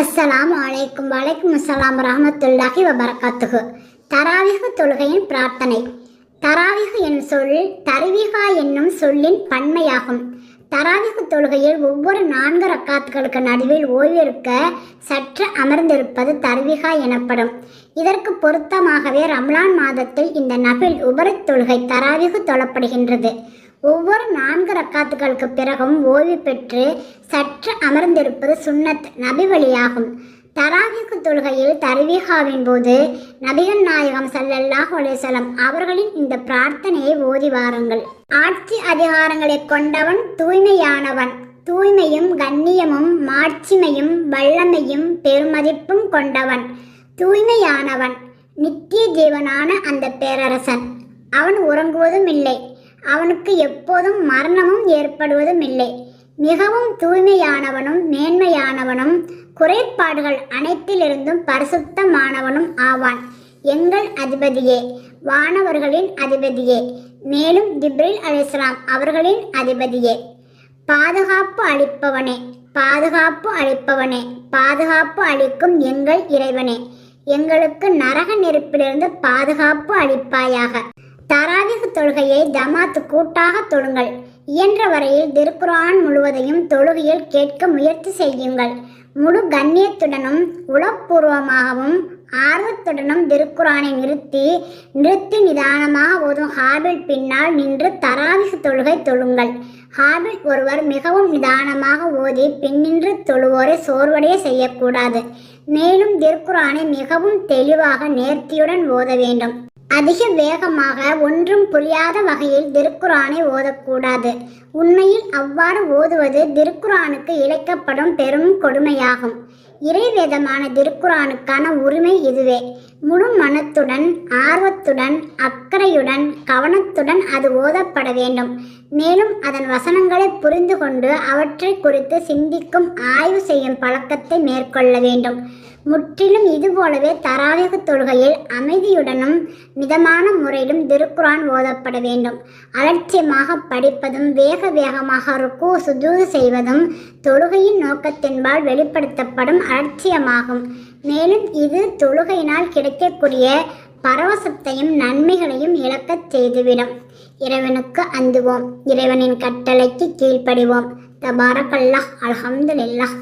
அஸ்ஸலாமு அலைக்கும் வலைக்கும் அஸ்ஸலாம் ரஹமத்துல்லாஹி வபரகாத்துகு தராவிகு தொழுகையின் பிரார்த்தனை. தராவிகு என்னும் சொல் தருவிகா என்னும் சொல்லின் பன்மையாகும். தராவிகு தொழுகையில் ஒவ்வொரு நான்கு ரக்காத்துகளுக்கு நடுவில் ஓய்வெடுக்க சற்று அமர்ந்திருப்பது தருவிகா எனப்படும். இதற்கு பொருத்தமாகவே ரம்லான் மாதத்தில் இந்த நபில் உபரத் தொழுகை தராவிகு தொழப்படுகின்றது. ஒவ்வொரு நான்கு ரக்காத்துகளுக்கு பிறகும் ஓய்வு பெற்று சற்று அமர்ந்திருப்பது சுன்னத் நபி வழியாகும் தராகிக்கு தொழுகையில் தருவிகாவின் போது நபிகள் நாயகம் சல்லல்லாஹ் அலைஹி அவர்களின் இந்த பிரார்த்தனையை ஓதி வாருங்கள். ஆட்சி அதிகாரங்களை கொண்டவன் தூய்மையானவன். தூய்மையும் கண்ணியமும் மாட்சிமையும் வல்லமையும் பெருமதிப்பும் கொண்டவன். தூய்மையானவன். நித்திய ஜீவனான அந்த பேரரசன். அவன் உறங்குவதும் இல்லை. அவனுக்கு எப்போதும் மரணமும் ஏற்படுவதும் இல்லை மிகவும் தூய்மையானவனும் மேன்மையானவனும் குறைபாடுகள் அனைத்திலிருந்தும் பரிசுத்தமானவனும் ஆவான். எங்கள் அதிபதியே வானவர்களின் அதிபதியே மேலும் திப்ரில் அலிஸ்லாம் அவர்களின் அதிபதியே. பாதுகாப்பு அளிப்பவனே பாதுகாப்பு அளிப்பவனே பாதுகாப்பு அளிக்கும் எங்கள் இறைவனே. எங்களுக்கு நரக நெருப்பிலிருந்து பாதுகாப்பு அளிப்பாயாக. தராவிகு தொழுகையை ஜமாத்து கூட்டாக தொழுங்கள். இயன்ற வரையில் திருக்குரான் முழுவதையும் தொழுகையில் கேட்க முயற்சி செய்யுங்கள். முழு கண்ணியத்துடனும் உளப்பூர்வமாகவும் ஆர்வத்துடனும் திருக்குரானை நிறுத்தி நிறுத்தி நிதானமாக ஓதும் ஹாபில் பின்னால் நின்று தராவிகு தொழுகை தொழுங்கள். ஹாபில் ஒருவர் மிகவும் நிதானமாக ஓதி பின்னின்று தொழுவோரை சோர்வடைய செய்யக்கூடாது. மேலும் திருக்குரானை மிகவும் தெளிவாக நேர்த்தியுடன் ஓத வேண்டும். அதிக வேகமாக ஒன்றும் புரியாத வகையில் திருக்குரானை ஓதக்கூடாது. உண்மையில் அவ்வாறு ஓதுவது திருக்குரானுக்கு இழைக்கப்படும் பெரும் கொடுமையாகும். இறைவேதமான திருக்குரானுக்கான உரிமை இதுவே. முழு மனத்துடன் ஆர்வத்துடன் அக்கறையுடன் கவனத்துடன் அது ஓதப்பட வேண்டும். மேலும் அதன் வசனங்களை புரிந்து கொண்டு அவற்றை குறித்து சிந்திக்கும் ஆய்வு செய்யும் பழக்கத்தை மேற்கொள்ள வேண்டும். முற்றிலும் இதுபோலவே தராவிக தொழுகையில் அமைதியுடனும் மிதமான முறையிலும் திருக்குரான் ஓதப்பட வேண்டும். அலட்சியமாக படிப்பதும் வேக வேகமாக ருக்கு சுஜூது செய்வதும் தொழுகையின் நோக்கத்தின்பால் வெளிப்படுத்தப்படும் அலட்சியமாகும் மேலும் இது தொழுகையினால் கிடைக்கக்கூடிய பரவசத்தையும் நன்மைகளையும் இழக்கச் செய்துவிடும். இறைவனுக்கு அந்துவோம். இறைவனின் கட்டளைக்கு கீழ்ப்படிவோம். தபாரக்கல்லா அல்ஹம்துலில்லாஹ்